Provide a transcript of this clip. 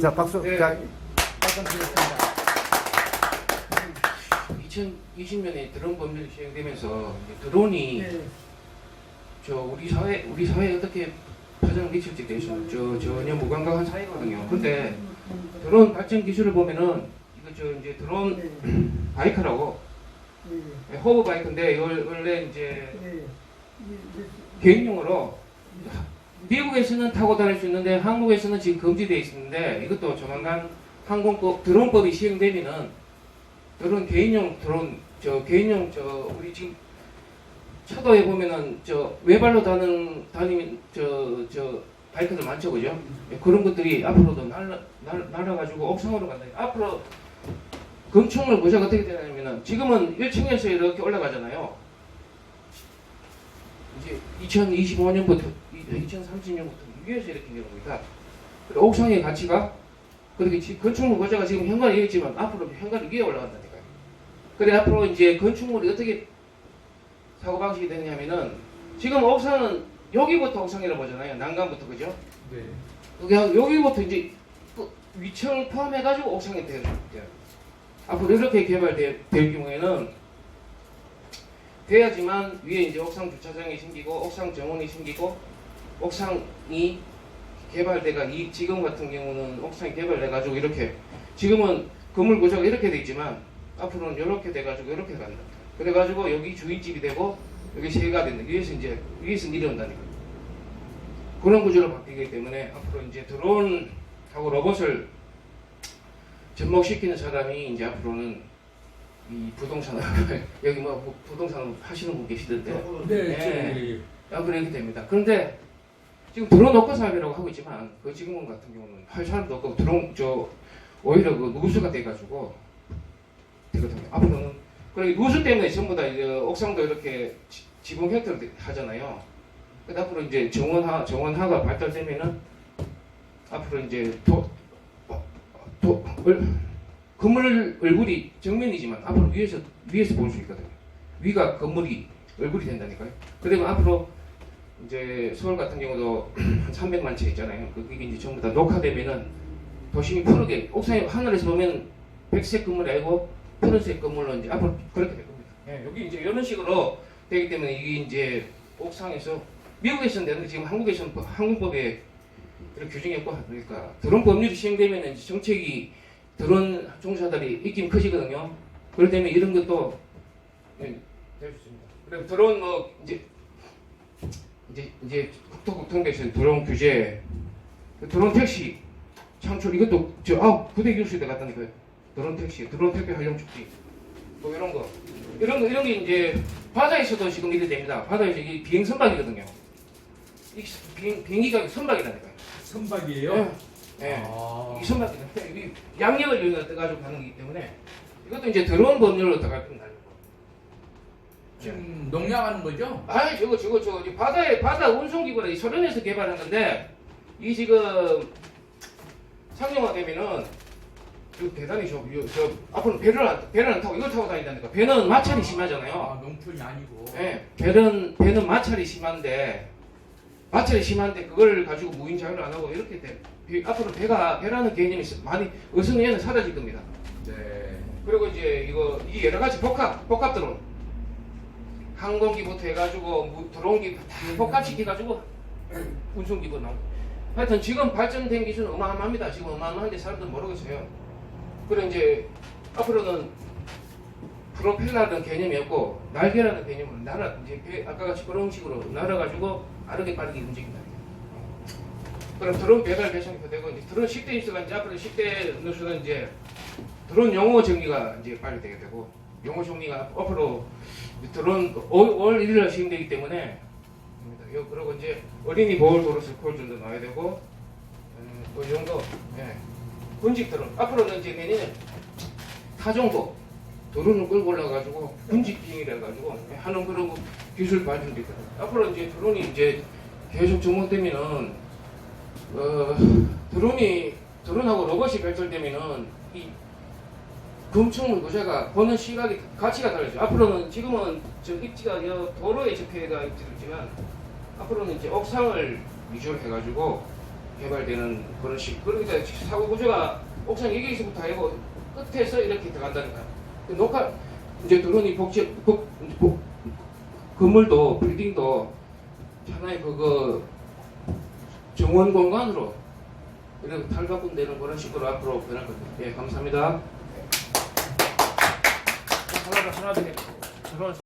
자 박수. 네. 자 박수 드리겠습니다. 2020년에 드론 법률이 시행되면서 이제 드론이 네. 저 우리 사회 우리 사회에 어떻게 파장을 미칠지 대해서 저 전혀 무감각한 사회거든요. 근데 드론 발전 기술을 보면은 이거 저 이제 드론 네. 바이크라고 네. 호버 바이크인데 이걸 원래 네. 이- 이제 개인용으로 미국에서는 타고 다닐 수 있는데 한국에서는 지금 금지되어 있는데 이것도 조만간 항공법 드론법이 시행되면은 드론 개인용 드론 저 개인용 저 우리 지금 차도에 보면은 저 외발로 다는 다니는 저 저 바이크들 많죠 그죠? 예, 그런 것들이 앞으로도 날라 날, 날아가지고 옥상으로 간다. 앞으로 건축물 모자가 어떻게 되냐면은 지금은 1층에서 이렇게 올라가잖아요. 이제 2025년부터 2030년부터 위에서 이렇게. 그리고 옥상의 가치가 그렇게 지- 건축물 거자가 지금 현관에 여기 있지만 앞으로 현관 위에 올라간다니까요. 그래 앞으로 이제 건축물이 어떻게 사고 방식이 되냐면은 지금 옥상은 여기부터 옥상이라고 보잖아요. 난간부터 그죠? 네. 여기 여기부터 이제 그 위층 포함해가지고 옥상이 돼요. 돼요. 앞으로 이렇게 개발될 될 경우에는 돼야지만 위에 이제 옥상 주차장이 생기고 옥상 정원이 생기고 옥상이 개발돼가 이 지금 같은 경우는 옥상이 개발돼가지고 이렇게 지금은 건물 구조가 이렇게 돼 있지만 앞으로는 이렇게 돼가지고 이렇게 간다. 그래가지고 여기 주인집이 되고 여기 세가 된다. 위에서 이제 위에서 내려온다니까. 그런 구조로 바뀌기 때문에 앞으로 이제 드론하고 로봇을 접목시키는 사람이 이제 앞으로는 이 부동산 여기 뭐 부- 부동산 하시는 분 계시던데 네. 네. 앞으로 이렇게 됩니다. 그런데 지금 녹화 사업이라고 하고 있지만 그 지금 같은 경우는 할 사람도 없고 드론 저 오히려 그 누수가 돼가지고 되거든요. 앞으로는 그리고 누수 때문에 전부 다 이제 옥상도 이렇게 지- 지붕 형태로 돼- 하잖아요. 그 앞으로 이제 정원화 정원화가 발달되면은 앞으로 이제 도, 어, 도 얼, 건물 얼굴이 정면이지만 앞으로 위에서 위에서 볼 수 있거든요. 위가 건물이 얼굴이 된다니까요. 그리고 앞으로 이제 서울 같은 경우도 한 300만 채 있잖아요. 그게 이제 전부 다 녹화되면은 도심이 푸르게 옥상에 하늘에서 보면 백색 건물이 아니고 푸른색 건물로 이제 앞으로 그렇게 될 겁니다. 예, 여기 이제 이런 식으로 되기 때문에 이게 이제 옥상에서 미국에서는 되는데 지금 한국에서는 법- 한국법에 이렇게 규정이 없고 하니까 드론 법률이 시행되면 이제 정책이 드론 종사들이 입김 커지거든요. 그럴 때문에 이런 것도 예, 될수 있습니다. 그리고 드론 뭐 이제 이제 이제 국토교통부에서 드론 규제, 그 드론 택시 창출 이것도 저아 부대 교수대 갔다니까요. 드론 택시, 드론 택배 활용 축지, 뭐 이런 거, 이런 거 이런 게 이제 바다에서도 지금 이래 됩니다. 바다에서 이게 비행 선박이거든요. 이 비행 비행기가 선박이라니까요. 선박이에요? 예. 예. 아. 이 선박이는 이 양력을 이용해 떠가지고 가는 거기 때문에 이것도 이제 드론 법률로 들어갈 겁니다. 지금 농약하는 거죠? 아이 저거 저거 저거 이 바다에 바다 운송기구를 이 소련에서 개발한 건데 이 지금 상용화되면은 저 대단히 저, 저, 저 앞으로 배를 안, 배를 안 타고 이걸 타고 다닌다니까 배는 마찰이 심하잖아요. 아, 농촌이 아니고. 예, 배는 배는 마찰이 심한데 마찰이 심한데 그걸 가지고 무인 자유를 안 하고 이렇게 돼. 배- 앞으로 배가 배라는 개념이 많이 어선에는 사라질 겁니다. 네. 그리고 이제 이거 이 여러 가지 복합 복합 드론 항공기부터 해가지고 무- 드론기 다 복합시켜가지고 운송기도 나오고 하여튼 지금 발전된 기술은 어마어마합니다. 지금 어마어마한데 사람들 모르겠어요. 그리고 이제 앞으로는 프로펠러라는 개념이 없고 날개라는 개념으로 날아 이제 배 아까 같이 그런 식으로 날아가지고 빠르게 빠르게 움직인다. 그럼 드론 배달 배송도 되고 이제 드론 10대 입수가 이제 앞으로 10대 누수는 이제 드론 용어 정리가 이제 빨리 되게 되고 용어 정리가 앞으로 드론 5월 1일 날 시행되기 때문에. 요 그리고 이제 어린이 보호 도로스 콜 정도 나와야 되고 음, 그 정도 예. 군직 드론 앞으로는 이제 내년에 타정도 드론을 끌고 올라가지고 군직 비행이라 해가지고 예, 하는 그런 거 기술 발전도 있거든요. 앞으로 이제 드론이 이제 계속 접목되면은 어, 드론이 드론하고 로봇이 발달되면은 이 금축물 구조가 보는 시각이 가치가 달라져. 앞으로는 지금은 저 입지가 여 도로에 접해가 입지도 있지만 앞으로는 이제 옥상을 위주로 해가지고 개발되는 그런 식. 그러니까 사고 구조가 옥상 여기서부터 해고 끝에서 이렇게 들어간다니까. 그 녹화 이제 드론이 복지 복, 복, 건물도 빌딩도 하나의 그거 정원 공간으로 이렇게 탈바꿈되는 그런 식으로 앞으로 변할 겁니다. 예, 감사합니다. 하나. 드론